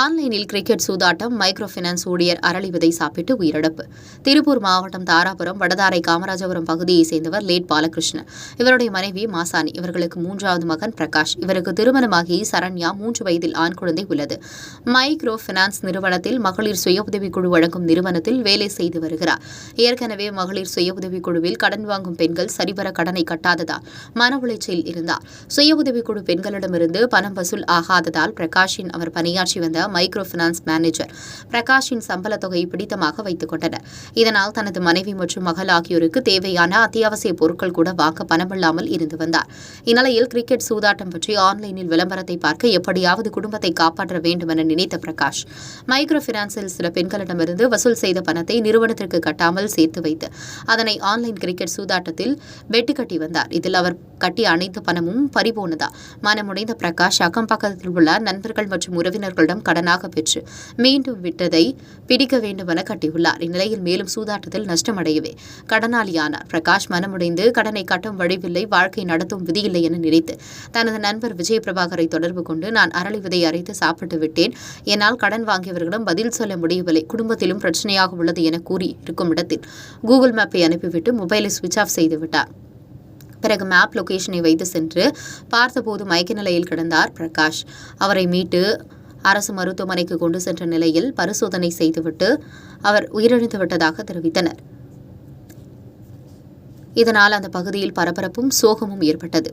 ஆன்லைனில் கிரிக்கெட் சூதாட்டம் micro finance ஊழியர் அரளிவிதை சாப்பிட்டு உயிரிழப்பு. திருப்பூர் மாவட்டம் தாராபுரம் வடதாரை காமராஜபுரம் பகுதியைச் சேர்ந்தவர் லேட் பாலகிருஷ்ணன். இவருடைய மனைவி மாசாணி இவர்களுக்கு மூன்றாவது மகன் பிரகாஷ். இவருக்கு திருமணமாகி சரண்யா மூன்று வயதில் ஆண் குழந்தை உள்ளது. மைக்ரோ பினான்ஸ் நிறுவனத்தில் மகளிர் சுய உதவிக்குழு வழங்கும் நிறுவனத்தில் வேலை செய்து வருகிறார். ஏற்கனவே மகளிர் சுய உதவிக்குழுவில் கடன் வாங்கும் பெண்கள் சரிவர கடனை கட்டாததால் மன உளைச்சலில் இருந்தார். சுய உதவிக்குழு பெண்களிடமிருந்து பணம் வசூல் ஆகாததால் பிரகாஷின் அவர் பணியாற்றி வந்த மைக்ரோ பினான்ஸ் மேனேஜர் பிரகாஷின் சம்பள தொகையை பிடித்தமாக வைத்துக் கொண்டனர். இதனால் தனது மனைவி மற்றும் மகள் ஆகியோருக்கு தேவையான அத்தியாவசிய பொருட்கள் கூட வாங்க பணமில்லாமல் இருந்து வந்தார். இந்நிலையில் கிரிக்கெட் சூதாட்டம் பற்றி ஆன்லைனில் விளம்பரத்தை பார்க்க எப்படியாவது குடும்பத்தை காப்பாற்ற வேண்டும் என நினைத்த பிரகாஷ் மைக்ரோ பினான்சில் சில பெண்களிடமிருந்து வசூல் செய்த பணத்தை நிறுவனத்திற்கு கட்டாமல் சேர்த்து வைத்து அதனை ஆன்லைன் கிரிக்கெட் சூதாட்டத்தில் வெட்டு கட்டி வந்தார். இதில் அவர் கட்டி அனைத்து பணமும் பறிபோனதா? மனமுடைந்த பிரகாஷ் அக்கம் பக்கத்தில் உள்ள நண்பர்கள் மற்றும் உறவினர்களிடம் கடனாக பெற்று மீண்டும் விட்டதை பிடிக்க வேண்டுமென கட்டியுள்ளார். இந்நிலையில் மேலும் சூதாட்டத்தில் நஷ்டமடையவே கடனாளியானார். பிரகாஷ் மனமுடைந்து கடனை கட்டும் வழிவில்லை வாழ்க்கை நடத்தும் விதியில்லை என நினைத்து தனது நண்பர் விஜய் பிரபாகரை தொடர்பு கொண்டு நான் அரளி விதை அரைத்து சாப்பிட்டு விட்டேன். என்னால் கடன் வாங்கியவர்களிடம் பதில் சொல்ல முடியவில்லை. குடும்பத்திலும் பிரச்சனையாக உள்ளது என கூறி இருக்கும் இடத்தில் கூகுள் மேப்பை அனுப்பிவிட்டு மொபைலை சுவிட்ச் ஆஃப் செய்துவிட்டார் பிறகு மேப் லொகேஷனை வைத்து சென்று பார்த்தபோது மயக்க நிலையில் கிடந்தார் பிரகாஷ். அவரை மீட்டு அரசு மருத்துவமனைக்கு கொண்டு சென்ற நிலையில் பரிசோதனை செய்துவிட்டு அவர் உயிரிழந்து விட்டதாக தெரிவித்தனர். இதனால் அந்த பகுதியில் பரபரப்பும் சோகமும் ஏற்பட்டது.